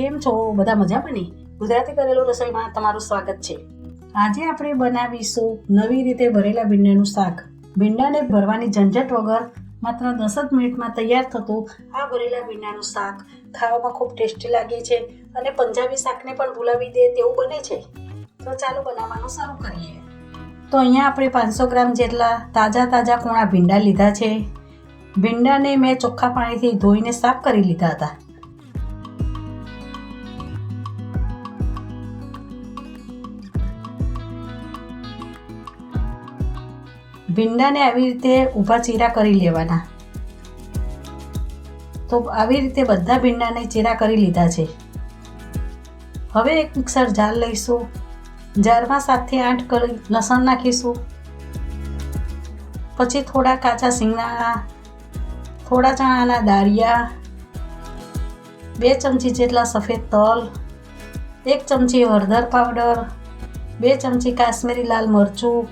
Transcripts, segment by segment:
કેમ છો? બધા મજામાં ને? ગુજરાતી કરેલું રસોઈમાં તમારું સ્વાગત છે. આજે આપણે બનાવીશું નવી રીતે ભરેલા ભીંડાનું શાક. ભીંડાને ભરવાની ઝંઝટ વગર માત્ર દસ જ મિનિટમાં તૈયાર થતું આ ભરેલા ભીંડાનું શાક ખાવામાં ખૂબ ટેસ્ટી લાગે છે અને પંજાબી શાકને પણ ભૂલાવી દે તેવું બને છે. તો ચાલો બનાવવાનું શરૂ કરીએ. તો અહીંયા આપણે પાંચસો ગ્રામ જેટલા તાજા તાજા કોણા ભીંડા લીધા છે. ભીંડાને મેં ચોખ્ખા પાણીથી ધોઈને સાફ કરી લીધા હતા. ભીંડાને આવી રીતે ઊભા ચીરા કરી લેવાના. તો આવી રીતે બધા ભીંડાને ચીરા કરી લીધા છે. હવે એક મિક્સર જાર લઈશું. જારમાં સાતથી આઠ કરી લસણ નાખીશું. પછી થોડા કાચા સિંગદાણા થોડા ચણાના દાળિયા, બે ચમચી જેટલા સફેદ તલ, એક ચમચી હળદર પાવડર, બે ચમચી કાશ્મીરી લાલ મરચું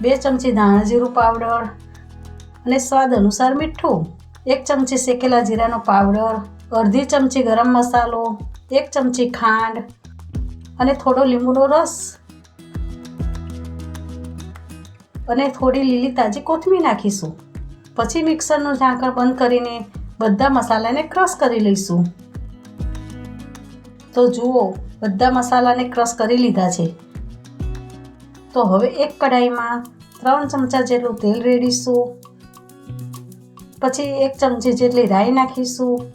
બે ચમચી ધાણા જીરું પાવડર અને સ્વાદ અનુસાર મીઠું. એક ચમચી શેકેલા જીરાનો પાવડર, અડધી ચમચી ગરમ મસાલો, એક ચમચી ખાંડ અને થોડો લીંબુનો રસ. અને થોડી લીલી તાજી કોથમીર નાખીશું. પછી મિક્સરનું ઢાંકણ બંધ કરીને બધા મસાલાને ક્રશ કરી લઈશું. તો જુઓ, બધા મસાલાને ક્રશ કરી લીધા છે. તો હવે એક કઢાઈમાં ત્રણ ચમચા જેટલું તેલ રેડીશું. પછી એક ચમચી જેટલી રાઈ નાખીશું.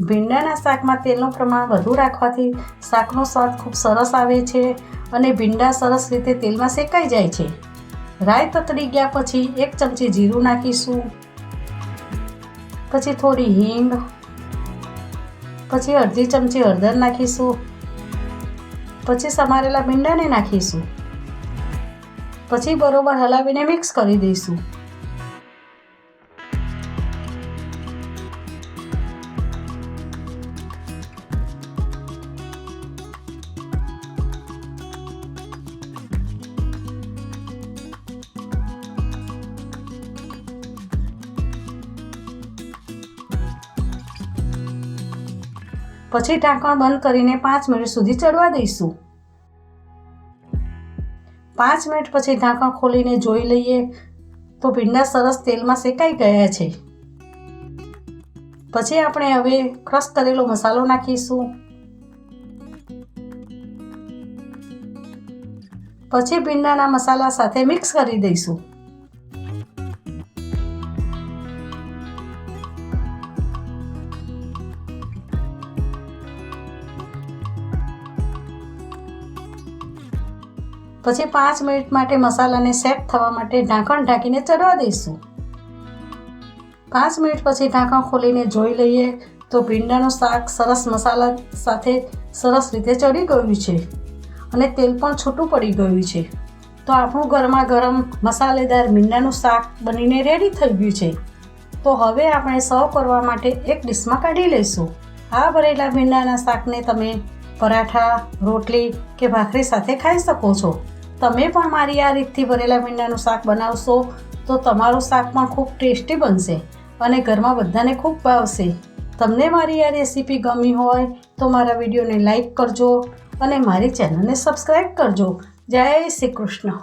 ભીંડાના શાકમાં તેલનું પ્રમાણ વધુ રાખવાથી શાકનો સ્વાદ ખૂબ સરસ આવે છે અને ભીંડા સરસ રીતે તેલમાં શેકાઈ જાય છે. રાઈ તતડી ગયા પછી એક ચમચી જીરું નાખીશું. પછી થોડી હિંગ. પછી અડધી ચમચી હળદર નાખીશું. પછી સમારેલા ભીંડાને નાખીશું. પછી બરોબર હલાવીને મિક્સ કરી દઈશું. પછી ઢાંકણ બંધ કરીને પાંચ મિનિટ સુધી ચડવા દઈશું. પાંચ મિનિટ પછી ઢાંકણ ખોલીને જોઈ લઈએ તો ભીંડા સરસ તેલમાં શેકાઈ ગયા છે. પછી આપણે હવે ક્રશ કરેલો મસાલો નાખીશું. પછી ભીંડાના મસાલા સાથે મિક્સ કરી દઈશું. પછી પાંચ મિનિટ માટે મસાલાને સેટ થવા માટે ઢાંકણ ઢાંકીને ચડવા દઈશું. પાંચ મિનિટ પછી ઢાંકણ ખોલીને જોઈ લઈએ તો ભીંડાનું શાક સરસ મસાલા સાથે સરસ રીતે ચડી ગયું છે અને તેલ પણ છૂટું પડી ગયું છે. તો આપણું ગરમા ગરમ મસાલેદાર ભીંડાનું શાક બનીને રેડી થઈ ગયું છે. તો હવે આપણે સર્વ કરવા માટે એક ડીશમાં કાઢી લઈશું. આ ભરેલા ભીંડાના શાકને તમે પરાઠા, રોટલી કે ભાખરી સાથે ખાઈ શકો છો. તમે પણ મારી આ રીતથી ભરેલા ભીંડાનું શાક બનાવશો, તો તમારું શાક પણ ખૂબ ટેસ્ટી બનશે અને ઘરમાં બધાને ખૂબ ભાવશે. તમને મારી આ રેસીપી ગમી હોય, તો મારા વિડીયોને લાઈક કરજો અને મારી ચેનલને સબસ્ક્રાઈબ કરજો. જય શ્રી કૃષ્ણ.